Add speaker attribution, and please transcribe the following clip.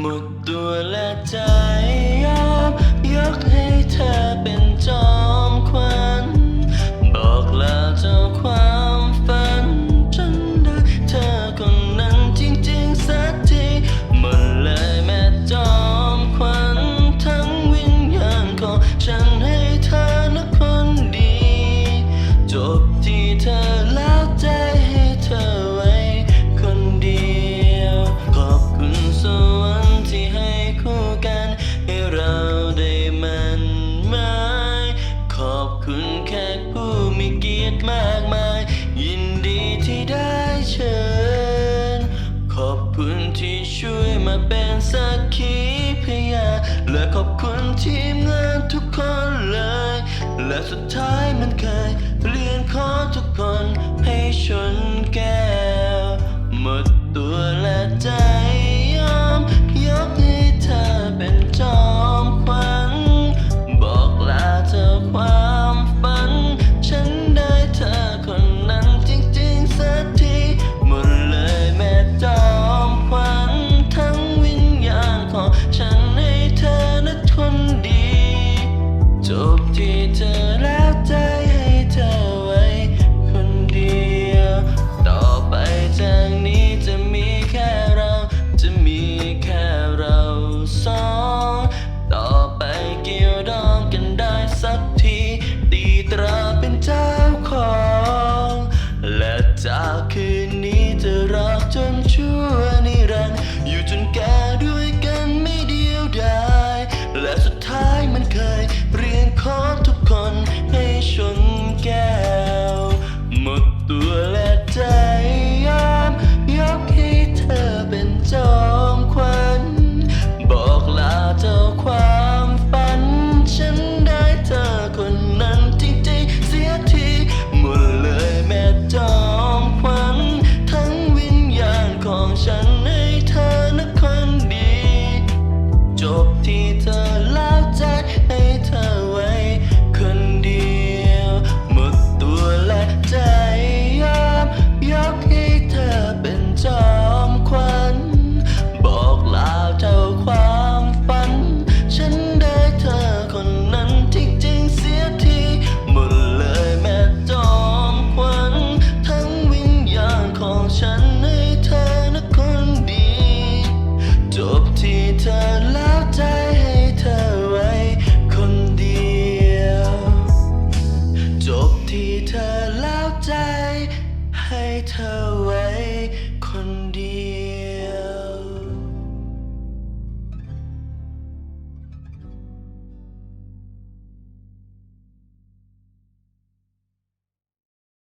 Speaker 1: หมดตัวและใจยอมยกให้เธอเป็น มากมาย ยินดีที่ได้เชิญ ขอบคุณที่ช่วยมาเป็นสักขีพยานและขอบคุณทีมงานทุกคนเลย และสุดท้ายมันเคยเรียนขอทุกคนให้ชนแก นั้นจริเสียทีหมดเลยแม่จอมขวัญทั้งวิญญาณของฉัน